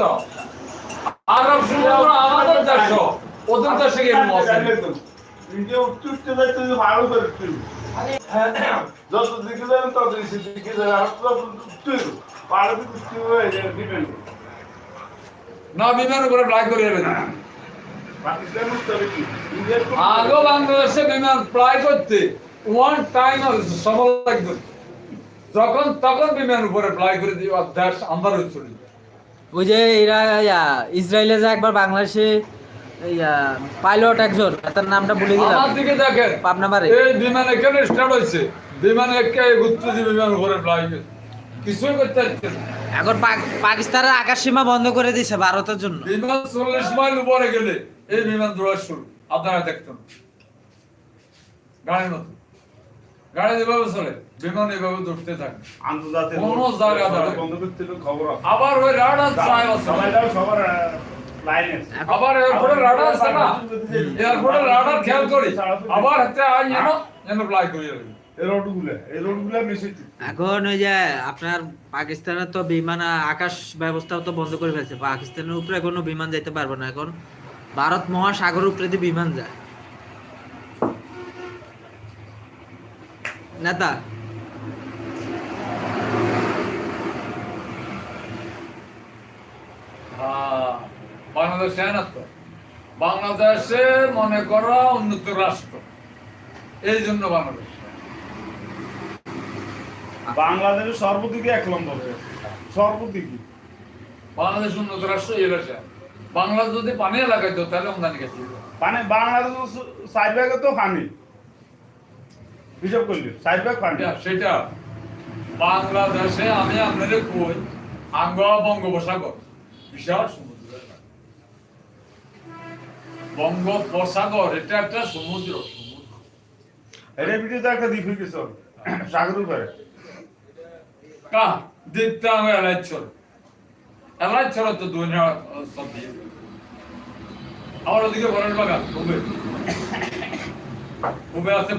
তো? আরব সমুদ্র আমাদের দেশ ওদের দেশে গিয়ে মজা। নিজে উঠতে যাই তুই ভালো করে তুই। যত দিকে যাবেন তত দিকে যাবে। আর তত তুই পারবি তুই হয়ে যাবে ডিপেন্ড না বিমান উপরে করে যাবে আগে বাংলাদেশে বিমান করতে ওয়ান টাইম সময় লাগবে। যখন তখন বিমান উপরে ফ্লাই করে দিয়ে দেশ আন্দার চলে যায়। ওই যে এরা ইসরায়েলে যে একবার বাংলাদেশে পাইলট একজন তার নামটা ভুলে গেলাম। আমার দিকে দেখেন। পাবনা এই বিমান এখানে স্টার্ট হয়েছে। বিমান একে বিমান উপরে ফ্লাই কিছুই করতে এখন পাকিস্তানের আকাশ সীমা বন্ধ করে দিয়েছে ভারতের জন্য। বিমান চল্লিশ মাইল উপরে গেলে এই বিমান দৌড়া শুরু। আপনারা দেখতেন। গাড়ির মতো। গাড়ি যেভাবে চলে বিমান এভাবে দৌড়তে থাকে। আন্তর্জাতিক কোনো জায়গা। বন্ধ করতে খবর আবার ওই রাডার চায় সবার আবার এয়ারপোর্টে রাডার আছে না? এয়ারপোর্টে রাডার খেয়াল করি। আবার হাতে আই যেন যেন ফ্লাই করি এখন ওই যে আপনার পাকিস্তানের তো বিমান আকাশ ব্যবস্থাও তো বন্ধ করে ফেলছে। পাকিস্তানের উপরে কোনো বিমান যাইতে পারবে না। এখন ভারত মহাসাগর উপরে বিমান যায়। নেতা। হ্যাঁ, বাংলাদেশে না তো বাংলাদেশে মনে করো উন্নত রাষ্ট্র। এই জন্য বাংলাদেশ বাংলাদেশের সর্বদিকে এক নম্বর সর্বদিকে। বাংলাদেশ উন্নত রাষ্ট্র এই রাশিয়া বাংলাদেশ যদি পানি লাগাইতো তাহলে আমদানি গেছে পানি বাংলাদেশ সাইড ব্যাগে তো পানি। হিসাব করলি সাইড ব্যাগ পানি সেটা বাংলাদেশে আমি আপনাদের কই আঙ্গা বঙ্গোপসাগর। বিশাল সমুদ্র বঙ্গোপসাগর এটা একটা সমুদ্র এটা ভিডিওতে একটা দ্বীপ হয়ে। গেছে সাগর উপরে। কা দেখতে আমি এলাইছর এলাইছর তো দুনিয়া সব দিয়ে। আমার ওদিকে বরের বাগান খুবে আছে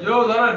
ইয়ো ধরেন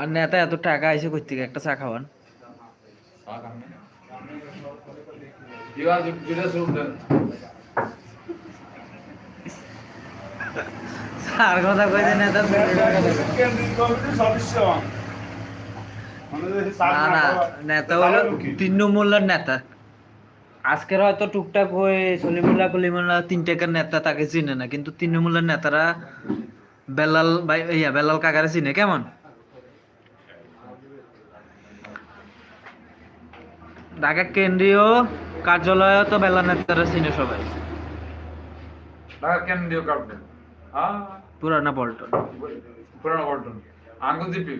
আর নেতা এত টাকা আইসে কই একটা চা খাওয়ান। দেন আর কথা কই যে নেতা না না, নেতা হলো তিন নম্বরের নেতা। আজকের হয়তো টুকটাক ওই সলিমুল্লাহ কলিমুল্লাহ তিন টাকার নেতা তাকে চিনে না, কিন্তু নম্বরের নেতারা বেলাল ভাই, ইয়া, বেলাল কাকারে চিনে, কেমন? ঢাকা কেন্দ্রীয় কার্যালয় তো বেলা নেতারা চিনে সবাই। ঢাকা কেন্দ্রীয় হ্যাঁ পুরানা পল্টন। পুরানো পল্টন। আঙ্গুল জিপি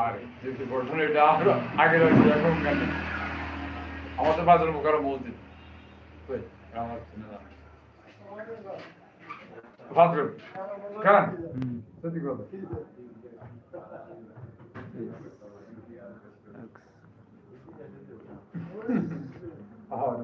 আর জিপি পল্টন এটা আগে রয়েছে এখন কেন আমাদের বাজার মুখারো মসজিদ। কই, আমার চিনে না। ভাদ্র সত্যি কথা।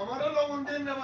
আমারও লবণ দিন না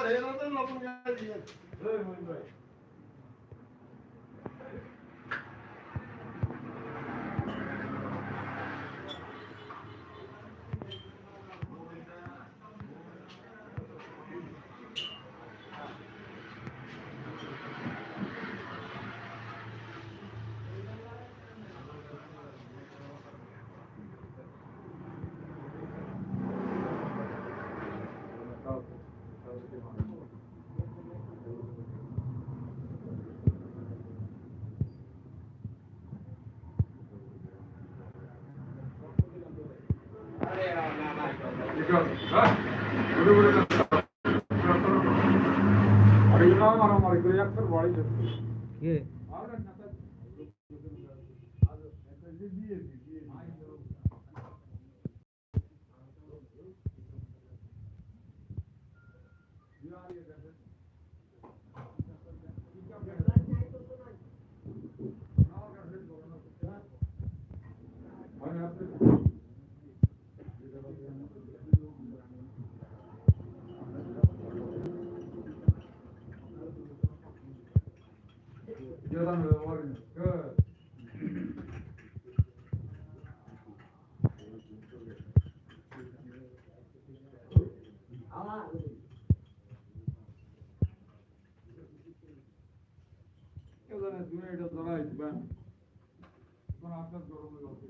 الإمام أنا مالك لا يكفر وعليه إيه আবার হেরো তো লবণ গায়ে দিয়ে চল হ্যাঁ ঘুরে ঘুরে চল আর এই নাম আর আমার করে একটার বাড়ি যাচ্ছে কে Good. কেউ জানে তুমি এটা ধরাই দিবেন আপনার গরম লাগে